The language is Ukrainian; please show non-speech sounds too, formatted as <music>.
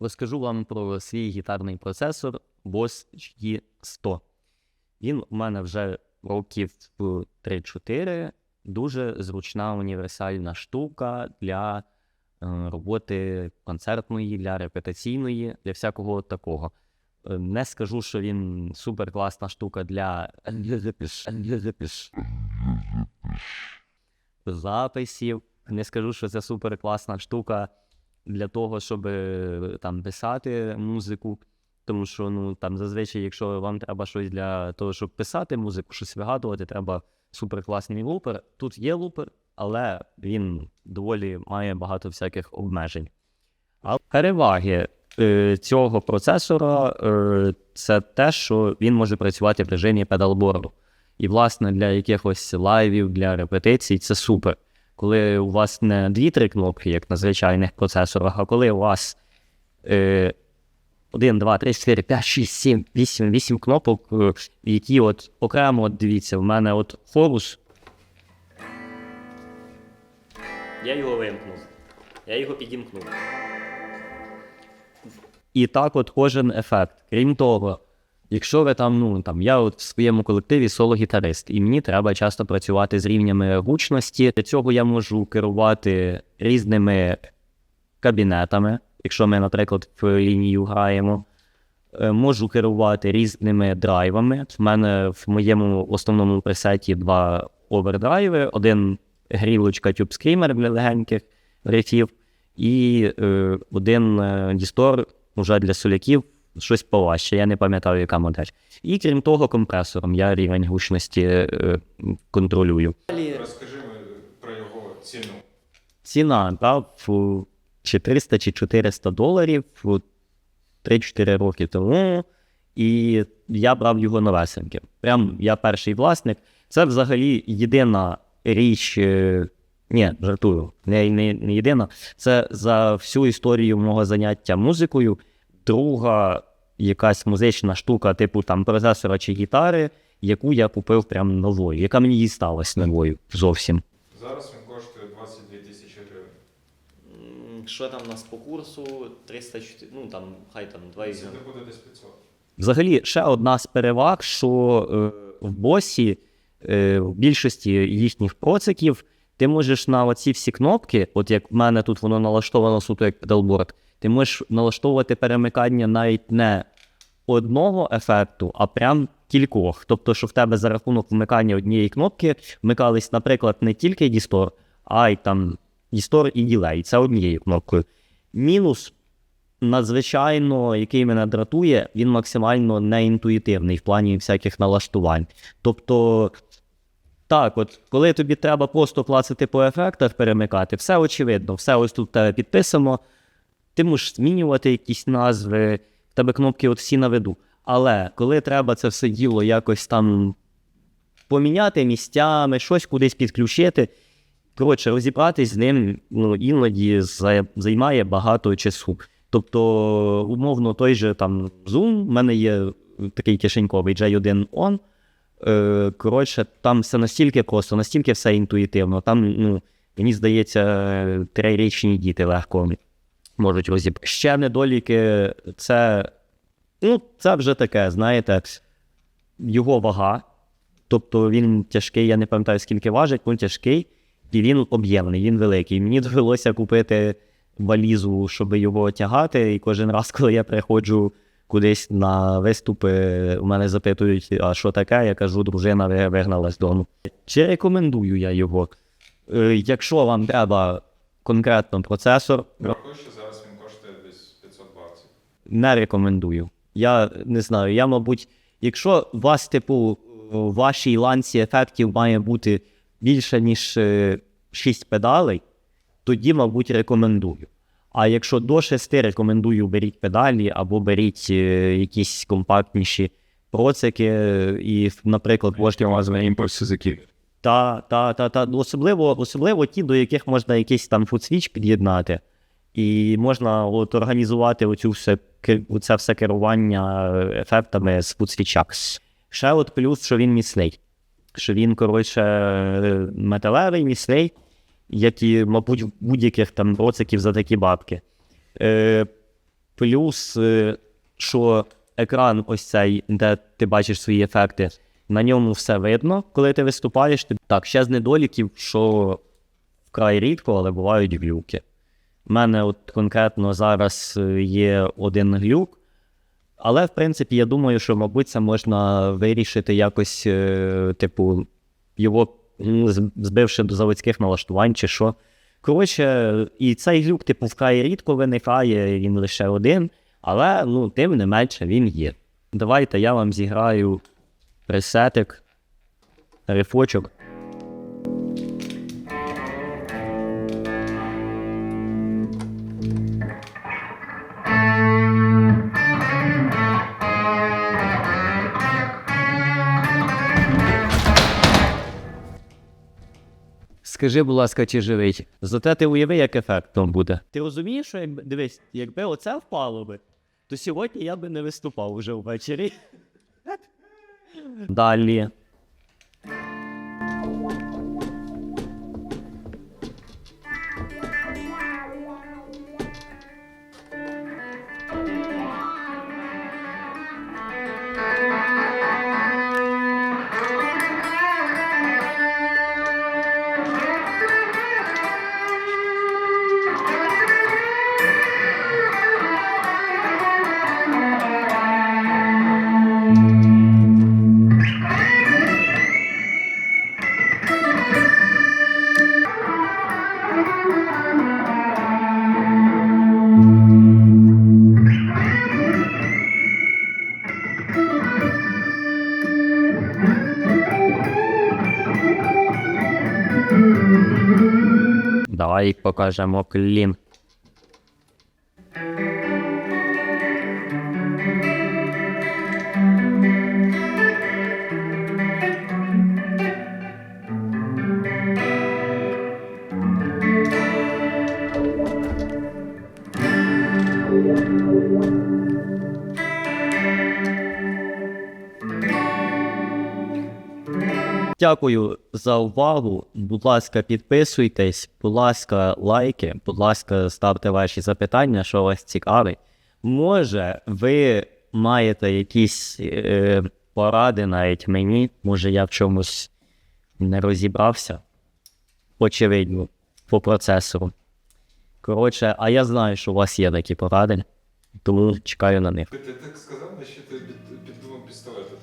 Розкажу вам про свій гітарний процесор Boss G100. Він у мене вже років 3-4. Дуже зручна універсальна штука для е, роботи концертної, для репетиційної, для всякого такого. Е, Не скажу, що він супер класна штука для записів. Не скажу, що це супер класна штука для того, щоб е, там писати музику. Тому що ну там зазвичай, якщо вам треба щось для того, щоб писати музику, щось вигадувати, треба суперкласний лупер. Тут є лупер, але він доволі має багато всяких обмежень. А переваги е, цього процесора е, це те, що він може працювати в режимі педалборду. І, власне, для якихось лайвів, для репетицій це супер. Коли у вас не дві-три кнопки, як на звичайних процесорах, а коли у вас е, 1, 2, 3, 4, 5, 6, 7, 8, 8 кнопок, е, які от окремо, от дивіться, в мене от форус. Я його вимкнув. Я його підімкнув. І так от кожен ефект. Крім того, якщо ви там, ну там, я от в своєму колективі соло-гітарист, і мені треба часто працювати з рівнями гучності. Для цього я можу керувати різними кабінетами, якщо ми, наприклад, в лінію граємо. Е, Можу керувати різними драйвами. В мене в моєму основному пресеті два овердрайви, один грілочка Tube Screamer для легеньких рифів, і е, один е, дістор вже для соляків, щось поважче, я не пам'ятаю, яка модель. І крім того, компресором я рівень гучності е, контролюю. Розкажи ми про його ціну. Ціна брав в чи 400 доларів в 3-4 роки тому, і я брав його новесеньким. Прям я перший власник. Це взагалі єдина річ. е, Ні, жартую, не, не, не єдина. Це за всю історію мого заняття музикою. Друга якась музична штука, типу там процесора чи гітари, яку я купив прям новою, яка мені дісталась новою зовсім. Зараз він коштує 22 тисячі гривень. Що там у нас по курсу? 304, ну там, хай там 2 Це не буде десь 500. Взагалі, ще одна з переваг, що е, в босі е, в більшості їхніх проциків ти можеш на оці всі кнопки, от як в мене тут воно налаштовано суто як педалборд, ти можеш налаштовувати перемикання навіть не одного ефекту, а прям кількох. Тобто, що в тебе за рахунок вмикання однієї кнопки вмикались, наприклад, не тільки дістор, а й там дістор і ділей. Це однією кнопкою. Мінус надзвичайно, який мене дратує, він максимально неінтуїтивний в плані всяких налаштувань. Тобто, так, от коли тобі треба просто клацати по ефектах, перемикати, все очевидно, все ось тут тебе підписано. Ти можеш змінювати якісь назви, в тебе кнопки от всі на виду. Але коли треба це все діло якось там поміняти місцями, щось кудись підключити. Коротше, розібратись з ним ну, іноді займає багато часу. Тобто, умовно, той же там Zoom, в мене є такий кишеньковий J1 On. Е, коротше, там все настільки просто, настільки все інтуїтивно. Там, ну, мені здається, трирічні діти легко можуть розібрати. Ще недоліки, це, ну, це вже таке, знаєте, його вага. Тобто він тяжкий, я не пам'ятаю, скільки важить, він тяжкий, і він об'ємний, він великий. Мені довелося купити валізу, щоб його тягати. І кожен раз, <laughs> коли я приходжу кудись на виступи, у мене запитують, а що таке, я кажу, дружина вигнала з дому. Чи рекомендую я його? Е, Якщо вам треба конкретно процесор, Рахую, що зараз він коштує десь 500 баксів. не рекомендую. Я не знаю. Я, мабуть, якщо у вас, типу, в вашій ланці ефектів має бути більше, ніж 6 педалей, тоді, мабуть, рекомендую. А якщо до 6, рекомендую беріть педалі або беріть е, якісь компактніші процики, е, і, наприклад, можна Власне, імпульс язиків. Та, та, та, та. Ну, Особливо, особливо ті, до яких можна якийсь там фудсвіч під'єднати. І можна от організувати оцю все, оце все керування е, ефектами з фудсвіча. Ще от плюс, що він міцний. Що він, коротше, е, металевий, міцний, як і, мабуть, в будь-яких там роциків за такі бабки. Е, Плюс, е, що екран ось цей, де ти бачиш свої ефекти, на ньому все видно, коли ти виступаєш. Так, ще з недоліків, що вкрай рідко, але бувають глюки. У мене от конкретно зараз е, є один глюк, але в принципі я думаю, що, мабуть, це можна вирішити якось, е, типу, його збивши до заводських налаштувань чи що. Коротше, і цей глюк, типу, вкрай рідко виникає, він лише один, але ну, тим не менше він є. Давайте я вам зіграю пресетик, рифочок. Скажи, будь ласка, чи живий? Зате ти уяви, як ефект там буде. Ти розумієш, що якби дивись, якби оце впало би, то сьогодні я би не виступав уже ввечері. Далі. Давай покажемо клін. Дякую за увагу. Будь ласка, підписуйтесь, будь ласка, лайки, будь ласка, ставте ваші запитання, що вас цікавить. Може, ви маєте якісь е, поради навіть мені, може я в чомусь не розібрався. Очевидно, по процесору. Коротше, а я знаю, що у вас є такі поради, тому чекаю на них. Ти, так сказав, наче ти під, піддумав пістолет.